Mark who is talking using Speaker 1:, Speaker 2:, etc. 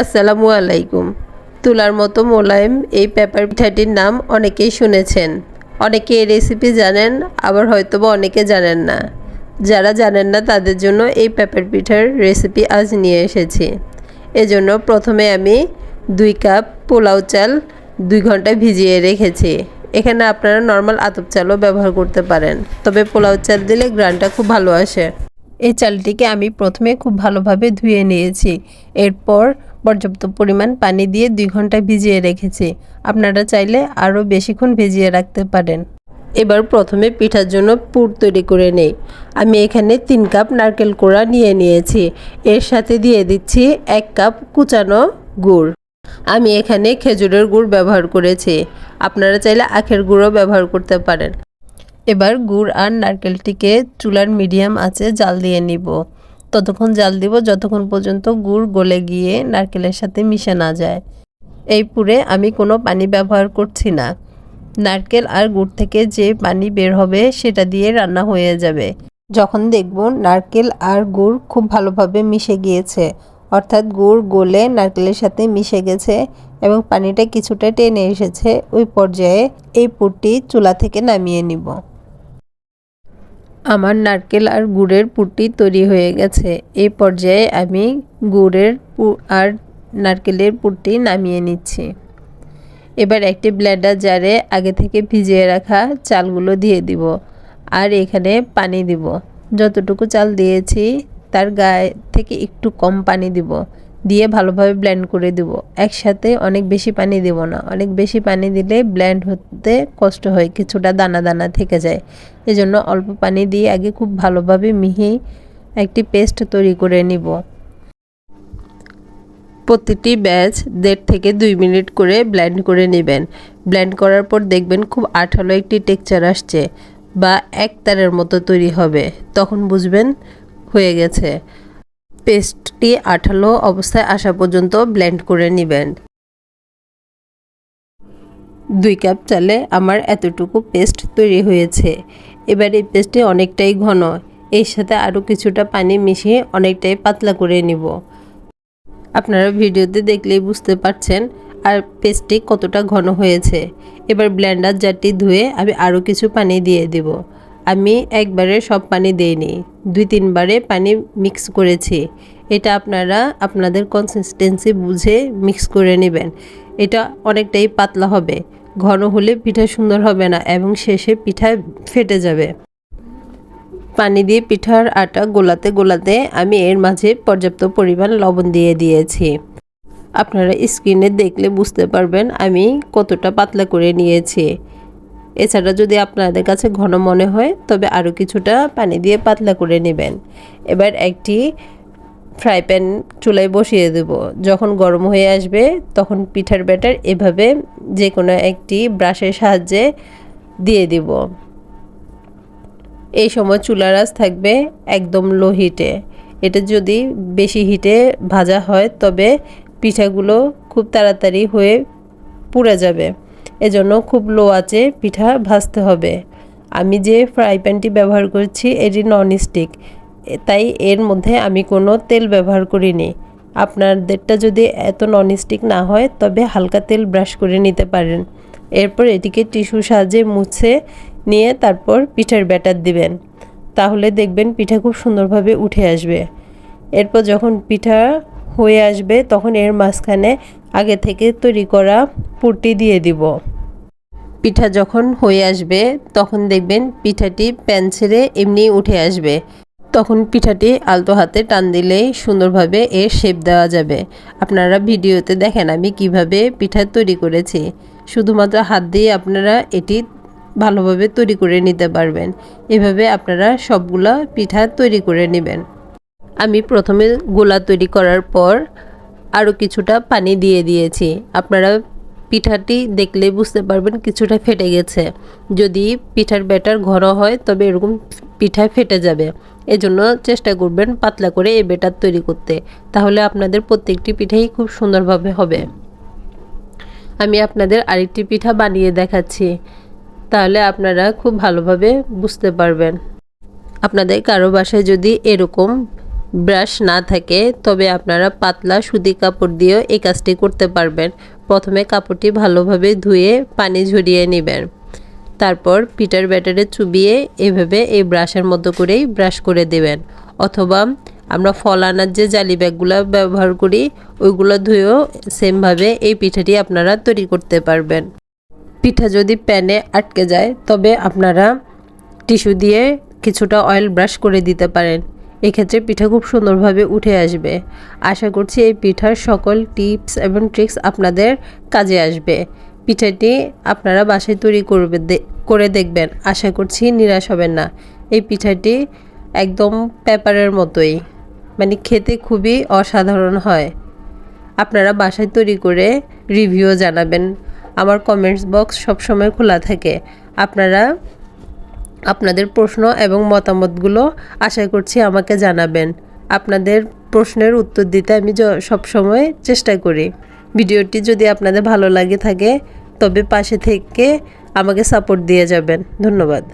Speaker 1: আসসালামু আলাইকুম। তুলার মতো মোলায়েম এই পেপার পিঠাটির নাম অনেকেই শুনেছেন। অনেকে এই রেসিপি জানেন, আবার হয়তোবা অনেকে জানেন না। যারা জানেন না, তাদের জন্য এই পেপার পিঠার রেসিপি আজ নিয়ে এসেছি। এজন্য প্রথমে আমি দুই কাপ পোলাও চাল দুই ঘণ্টা ভিজিয়ে রেখেছি। এখানে আপনারা নর্মাল আতপ চালও ব্যবহার করতে পারেন। তবে পোলাও চাল দিলে গ্রানটা খুব ভালো আসে। এই চালটিকে আমি প্রথমে খুব ভালোভাবে ধুয়ে নিয়েছি। এরপর পর্যাপ্ত পরিমাণ পানি দিয়ে দুই ঘণ্টা ভিজিয়ে রেখেছি। আপনারা চাইলে আরও বেশিক্ষণ ভিজিয়ে রাখতে পারেন। এবার প্রথমে পিঠার জন্য পুর তৈরি করে নেই। আমি এখানে তিন কাপ নারকেল কোড়া নিয়ে নিয়েছি। এর সাথে দিয়ে দিচ্ছি এক কাপ কুচানো গুড়। আমি এখানে খেজুরের গুড় ব্যবহার করেছি। আপনারা চাইলে আখের গুঁড়ও ব্যবহার করতে পারেন। এবার গুড় আর নারকেলটিকে চুলার মিডিয়াম আছে জাল দিয়ে নিব। ততক্ষণ জাল দিব, যতক্ষণ পর্যন্ত গুড় গলে গিয়ে নারকেলের সাথে মিশে না যায়। এই পুরে আমি কোনো পানি ব্যবহার করছি না। নারকেল আর গুড় থেকে যে পানি বের হবে, সেটা দিয়ে রান্না হয়ে যাবে। যখন দেখব নারকেল আর গুড় খুব ভালোভাবে মিশে গিয়েছে, অর্থাৎ গুড় গলে নারকেলের সাথে মিশে গেছে এবং পানিটা কিছুটা টেনে এসেছে, ওই পর্যায়ে এই পুরটি চুলা থেকে নামিয়ে নিব। আমার নারকেল আর গুড়ের পুরটি তৈরি হয়ে গেছে। এই পর্যায়ে আমি গুড়ের আর নারকেলের পুরটি নামিয়ে নিচ্ছি। এবার একটি ব্লেন্ডার জারে আগে থেকে ভিজিয়ে রাখা চালগুলো দিয়ে দিব আর এখানে পানি দিব। যতটুকু চাল দিয়েছি, তার গায়ে থেকে একটু কম পানি দিব। দিয়ে ভালোভাবে ব্লেন্ড করে দিব। একসাথে অনেক বেশি পানি দিব না। অনেক বেশি পানি দিলে ব্লেন্ড হতে কষ্ট হয়, কিছুটা দানা দানা থেকে যায়। এজন্য অল্প পানি দিয়ে আগে খুব ভালোভাবে মিহি একটি পেস্ট তৈরি করে নিব। প্রতিটি ব্যাচ দেড় থেকে দুই মিনিট করে ব্লেন্ড করে নেবেন। ব্লেন্ড করার পর দেখবেন খুব আঠালো একটি টেক্সচার আসছে বা এক তারের মতো তৈরি হবে। তখন বুঝবেন হয়ে গেছে। পেস্টটি আঠালো অবস্থায় আসা পর্যন্ত ব্লেন্ড করে নেবেন। দুই কাপ চালে আমার এতটুকু পেস্ট তৈরি হয়েছে। এবার এই পেস্টটি অনেকটাই ঘন। এর সাথে আরও কিছুটা পানি মিশিয়ে অনেকটাই পাতলা করে নিব। আপনারা ভিডিওতে দেখলেই বুঝতে পারছেন আর পেস্টটি কতটা ঘন হয়েছে। এবার ব্লেন্ডার জারটি ধুয়ে আমি আরও কিছু পানি দিয়ে দেব। আমি একবারে সব পানি দিইনি, দুই তিনবারে পানি মিক্স করেছি। এটা আপনারা আপনাদের কনসিস্টেন্সি বুঝে মিক্স করে নেবেন। এটা অনেকটাই পাতলা হবে। ঘন হলে পিঠা সুন্দর হবে না এবং শেষে পিঠা ফেটে যাবে। পানি দিয়ে পিঠার আটা গোলাতে গোলাতে আমি এর মাঝে পর্যাপ্ত পরিমাণ লবণ দিয়ে দিয়েছি। আপনারা স্ক্রিনে দেখলে বুঝতে পারবেন আমি কতটা পাতলা করে নিয়েছি। এছাড়া যদি আপনাদের কাছে ঘন মনে হয়, তবে আরও কিছুটা পানি দিয়ে পাতলা করে নেবেন। এবার একটি ফ্রাই প্যান চুলায় বসিয়ে দেব। যখন গরম হয়ে আসবে, তখন পিঠার ব্যাটার এভাবে যে কোনো একটি ব্রাশের সাহায্যে দিয়ে দিব। এই সময় চুলার আঁচ থাকবে একদম লো হিটে। এটা যদি বেশি হিটে ভাজা হয়, তবে পিঠাগুলো খুব তাড়াতাড়ি হয়ে পুড়ে যাবে। এজন্য খুব লো আঁচে পিঠা ভাজতে হবে। আমি যে ফ্রাই প্যানটি ব্যবহার করছি, এটি নন স্টিক তাই এর মধ্যে আমি কোনো তেল ব্যবহার করিনি। আপনাদেরটা যদি এত নন স্টিক না হয়, তবে হালকা তেল ব্রাশ করে নিতে পারেন। এরপর এটিকে টিস্যু সাহায্যে মুছে নিয়ে তারপর পিঠার ব্যাটার দিবেন। তাহলে দেখবেন পিঠা খুব সুন্দরভাবে উঠে আসবে। এরপর যখন পিঠা হয়ে আসবে, তখন এর মাঝখানে আগে থেকে তৈরি করা পুরটি দিয়ে দিব। পিঠা যখন হয়ে আসবে, তখন দেখবেন পিঠাটি প্যান ছেড়ে এমনি উঠে আসবে। তখন পিঠাটি আলতো হাতে টান দিলেই সুন্দরভাবে এর শেপ দেওয়া যাবে। আপনারা ভিডিওতে দেখেন আমি কীভাবে পিঠা তৈরি করেছি। শুধুমাত্র হাত দিয়ে আপনারা এটি ভালোভাবে তৈরি করে নিতে পারবেন। এভাবে আপনারা সবগুলা পিঠা তৈরি করে নেবেন। আমি প্রথমে গোলা তৈরি করার পর আরও কিছুটা পানি দিয়ে দিয়েছি। আপনারা পিঠাটি দেখলে বুঝতে পারবেন কিছুটা ফেটে গেছে। যদি পিঠার ব্যাটার ঘন হয়, তবে এরকম পিঠা ফেটে যাবে। এজন্য চেষ্টা করবেন পাতলা করে এই ব্যাটার তৈরি করতে। তাহলে আপনাদের প্রত্যেকটি পিঠাই খুব সুন্দরভাবে হবে। আমি আপনাদের আরেকটি পিঠা বানিয়ে দেখাচ্ছি। তাহলে আপনারা খুব ভালোভাবে বুঝতে পারবেন। আপনাদের কারও বাসায় যদি এরকম ব্রাশ না থাকে, তবে আপনারা পাতলা সুতি কাপড় দিয়েও এই কাজটি করতে পারবেন। প্রথমে কাপড়টি ভালোভাবে ধুয়ে পানি ঝরিয়ে নেবেন। তারপর পিঠার ব্যাটারে চুবিয়ে এভাবে এই ব্রাশের মতো করেই ব্রাশ করে দেবেন। অথবা আমরা ফল আনার যে জালি ব্যাগগুলো ব্যবহার করি, ওইগুলো ধুয়েও সেমভাবে এই পিঠাটি আপনারা তৈরি করতে পারবেন। পিঠা যদি প্যানে আটকে যায়, তবে আপনারা টিস্যু দিয়ে কিছুটা অয়েল ব্রাশ করে দিতে পারেন। এক্ষেত্রে পিঠা খুব সুন্দরভাবে উঠে আসবে। আশা করছি এই পিঠার সকল টিপস এবং ট্রিক্স আপনাদের কাজে আসবে। পিঠাটি আপনারা বাসায় তৈরি করবে করে দেখবেন। আশা করছি নিরাশ হবেন না। এই পিঠাটি একদম পেপারের মতোই মানে খেতে খুবই অসাধারণ হয়। আপনারা বাসায় তৈরি করে রিভিউ জানাবেন। আমার কমেন্টস বক্স সবসময় খোলা থাকে। আপনারা আপনাদের প্রশ্ন এবং মতামতগুলো আশা করছি আমাকে জানাবেন। আপনাদের প্রশ্নের উত্তর দিতে আমি সবসময় চেষ্টা করি। ভিডিওটি যদি আপনাদের ভালো লাগে থাকে, তবে পাশে থেকে আমাকে সাপোর্ট দিয়ে যাবেন। ধন্যবাদ।